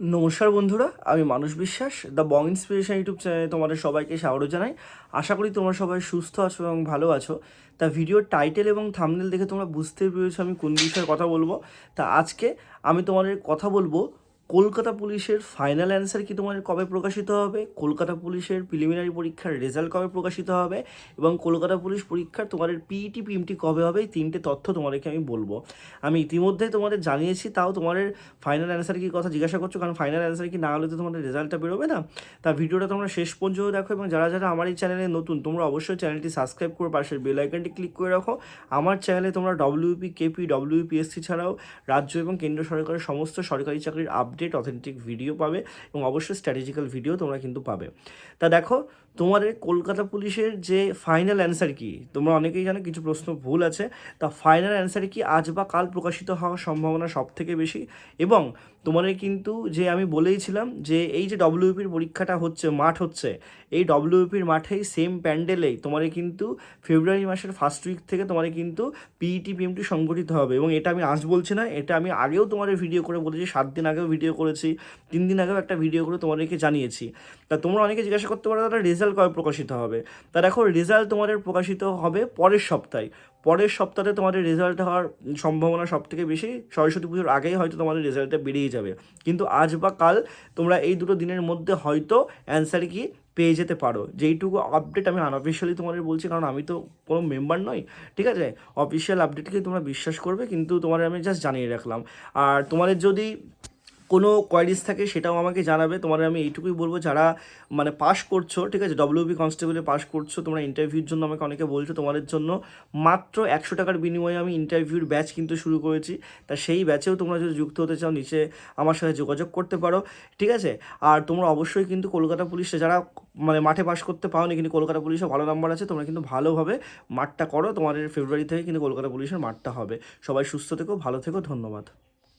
নমস্কার বন্ধুরা, আমি মানুষ বিশ্বাস, দ্য বং ইন্সপিরেশন ইউটিউব চ্যানেলে তোমাদের সবাইকে স্বাগত জানাই। আশা করি তোমরা সবাই সুস্থ আছো এবং ভালো আছো। তা ভিডিওর টাইটেল এবং থামনেল দেখে তোমরা বুঝতে পেরেছ আমি কোন বিষয়ে কথা বলব। তা আজকে আমি তোমাদের কথা বলব কলকাতা পুলিশের ফাইনাল অ্যান্সার কি তোমাদের কবে প্রকাশিত হবে? কলকাতা পুলিশের প্রিলিমিনারি পরীক্ষার রেজাল্ট কবে প্রকাশিত হবে? এবং কলকাতা পুলিশ পরীক্ষার তোমাদের পিইটি পিএমটি কবে হবে? এই তিনটে তথ্য তোমাদেরকে আমি বলব। আমি ইতিমধ্যেই তোমাদের জানিয়েছি, তাও তোমাদের ফাইনাল অ্যান্সার কি কথা জিজ্ঞাসা করছ? কারণ ফাইনাল অ্যান্সার কি না হলে তো তোমাদের রেজাল্টটা বেরোবে না। তা ভিডিওটা তোমরা শেষ পর্যন্ত দেখো এবং যারা যারা আমার এই চ্যানেলে নতুন, তোমরা অবশ্যই চ্যানেলটি সাবস্ক্রাইব করে পাশের বেল আইকনটি ক্লিক করে রাখো। আমার চ্যানেলে তোমরা ডব্লিউপি কেপি ডব্লিউপিএসসি ছাড়াও রাজ্য এবং কেন্দ্র সরকারের সমস্ত সরকারি চাকরির আপডেট অথেন্টিক ভিডিও পাবে এবং অবশ্যই স্ট্র্যাটেজিক্যাল ভিডিও তোমরা কিন্তু পাবে। তা দেখো তোমাদের কলকাতা পুলিশের যে ফাইনাল অ্যান্সার কি? তোমরা অনেকেই জানো, কিছু প্রশ্ন ভুল আছে। তা ফাইনাল অ্যান্সার কি আজ বা কাল প্রকাশিত হওয়ার সম্ভাবনা সব থেকে বেশি? এবং তোমাদের কিন্তু যে আমি বলেইছিলাম যে এই যে ডব্লিউপির পরীক্ষাটা হচ্ছে, মাঠ হচ্ছে, এই ডব্লিউপির মাঠেই সেম প্যান্ডেলেই তোমাদের কিন্তু ফেব্রুয়ারি মাসের ফার্স্ট উইক থেকে তোমাদের কিন্তু পিইটি পিএমটি সংগঠিত হবে। এবং এটা আমি আজ বলছি না, এটা আমি আগেও তোমাদের ভিডিও করে বলেছি, সাত দিন আগেও ভিডিও করেছি, তিন দিন আগেও একটা ভিডিও করে তোমাদেরকে জানিয়েছি। তা তোমরা অনেকে জিজ্ঞাসা করতে পারো দাদা রেজাল্ট কবে প্রকাশিত হবে? তা দেখো রেজাল্ট তোমাদের প্রকাশিত হবে পরের সপ্তাহে। পরের সপ্তাহে তোমাদের রেজাল্ট হওয়ার সম্ভাবনা সব থেকে বেশি। সরস্বতী পুজোর আগেই হয়তো তোমাদের রেজাল্টটা বেরিয়ে যাবে। কিন্তু আজ বা কাল তোমরা এই দুটো দিনের মধ্যে হয়তো অ্যান্সার কি পেয়ে যেতে পারো। যেইটুকু আপডেট আমি আনঅফিসিয়ালি তোমাদের বলছি, কারণ আমি তো কোনো মেম্বার নই, ঠিক আছে? অফিসিয়াল আপডেটকে তোমরা বিশ্বাস করবে, কিন্তু তোমাদের আমি জাস্ট জানিয়ে রাখলাম। আর তোমাদের যদি কোনো কোয়ারিজ থাকে সেটাও আমাকে জানাবে। তোমাদের আমি এইটুকুই বলব, যারা মানে পাস করছ, ঠিক আছে? ডব্লিউবি কনস্টেবলে পাস করছ, তোমরা ইন্টারভিউর জন্য আমাকে অনেকে বলছো তোমাদের জন্য। মাত্র একশো টাকার বিনিময়ে আমি ইন্টারভিউর ব্যাচ কিন্তু শুরু করেছি। তা সেই ব্যাচেও তোমরা যদি যুক্ত হতে চাও, নিচে আমার সাথে যোগাযোগ করতে পারো, ঠিক আছে? আর তোমরা অবশ্যই কিন্তু কলকাতা পুলিশে যারা মানে মাঠে পাস করতে পাওনি কিন্তু কলকাতা পুলিশে ভালো নাম্বার আছে, তোমরা কিন্তু ভালোভাবে মাঠটা করো। তোমাদের ফেব্রুয়ারি থেকে কিন্তু কলকাতা পুলিশের মাঠটা হবে। সবাই সুস্থ থেকো, ভালো থেকো, ধন্যবাদ।